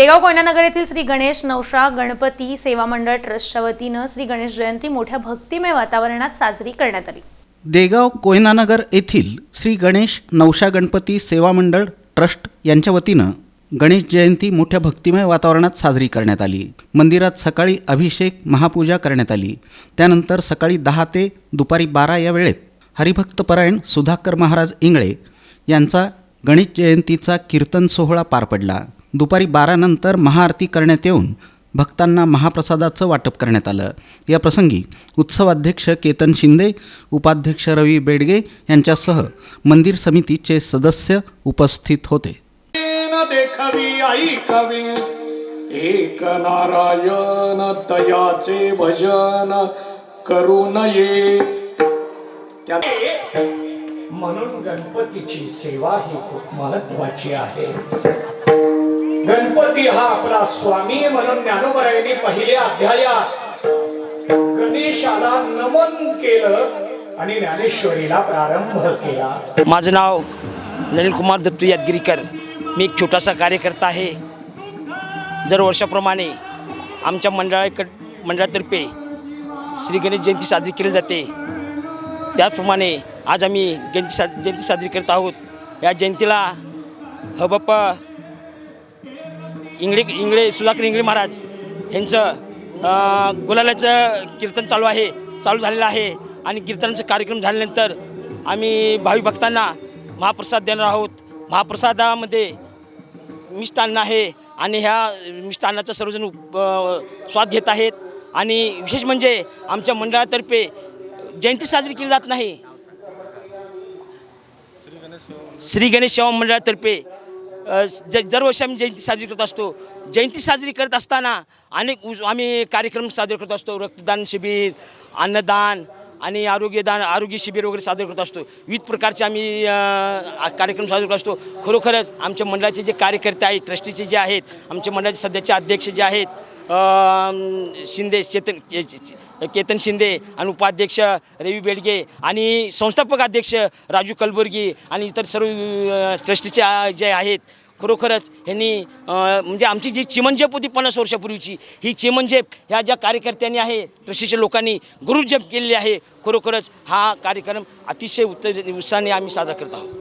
देगाव कोयनानगर येथील श्री गणेश नवशा गणपती सेवा मंडळ ट्रस्टच्या वतीनं श्री गणेश जयंती मोठ्या भक्तिमय वातावरणात साजरी करण्यात आली. देगाव कोयनानगर येथील श्री गणेश नवशा गणपती सेवा मंडळ ट्रस्ट यांच्या वतीनं गणेश जयंती मोठ्या भक्तिमय वातावरणात साजरी करण्यात आली. मंदिरात सकाळी अभिषेक महापूजा करण्यात आली. त्यानंतर सकाळी दहा ते दुपारी बारा या वेळेत हरिभक्तपरायण सुधाकर महाराज इंगळे यांचा गणेश जयंतीचा कीर्तन सोहळा पार पडला. दुपारी बारानंतर महाआरती करण्यात येऊन भक्तांना महाप्रसादाचं वाटप करण्यात आलं. या प्रसंगी उत्सवाध्यक्ष केतन शिंदे उपाध्यक्ष रवी बेडगे यांच्यासह मंदिर समितीचे सदस्य उपस्थित होते. एक नारायण तयाचे भजन करू नये. म्हणून गणपतीची सेवा ही खूप महत्वाची आहे. गणपती हा आपला स्वामी म्हणून ज्ञानोबरायांनी पहिल्या अध्यायात गणेशाला नमन केलं आणि ज्ञानेश्वरीला प्रारंभ केला. माझं नाव नलिन कुमार दत्तू यादगिरीकर. मी एक छोटासा कार्यकर्ता आहे. जर वर्षाप्रमाणे आमच्या मंडळाकड मंडळातर्फे श्री गणेश जयंती साजरी केली जाते. त्याचप्रमाणे आज आम्ही जयंती सा जयंती साजरी करत आहोत. या जयंतीला हबप्पा इंगळे इंगळे सुलाकर इंगळे महाराज यांचं गुलालाचं कीर्तन चालू आहे चालू झालेलं आहे. आणि कीर्तनाचा कार्यक्रम झाल्यानंतर आम्ही भावी भक्तांना महाप्रसाद देणार आहोत. महाप्रसादामध्ये मिष्टान्न आहे आणि ह्या मिष्टान्नाचा सर्वजण उप- स्वाद घेत आहेत. आणि विशेष म्हणजे आमच्या मंडळातर्फे जयंती साजरी केली जात नाही. श्री गणेश सेवा मंडळातर्फे ज दरवर्षी आम्ही जयंती साजरी करत असतो जयंती साजरी करत असताना अनेक उस- आम्ही कार्यक्रम साजरे करत असतो रक्तदान शिबिर अन्नदान आणि आरोग्यदान आरोग्य शिबिर वगैरे साजरे करत असतो. विविध प्रकारचे आम्ही कार्यक्रम साजरे करत असतो. खरोखरच आमच्या मंडळाचे जे कार्यकर्ते आहेत ट्रस्टीचे जे आहेत आमच्या मंडळाचे सध्याचे अध्यक्ष जे आहेत शिंदे चेतन के- केतन शिंदे आणि उपाध्यक्ष रवी बेडगे आणि संस्थापक अध्यक्ष राजू कलबुर्गी आणि इतर सर्व अ, ट्रस्टीचे जे आहेत खरोखरच ह्यांनी म्हणजे आमची जी चिमणजेप होती पन्नास वर्षापूर्वीची ही चिमणजेप ह्या ज्या कार्यकर्त्यांनी आहे ट्रस्टीच्या लोकांनी गुरुजप केलेली आहे खरोखरच हा कार्यक्रम अतिशय उत्तर उत्साहाने आम्ही साजरा करत आहोत.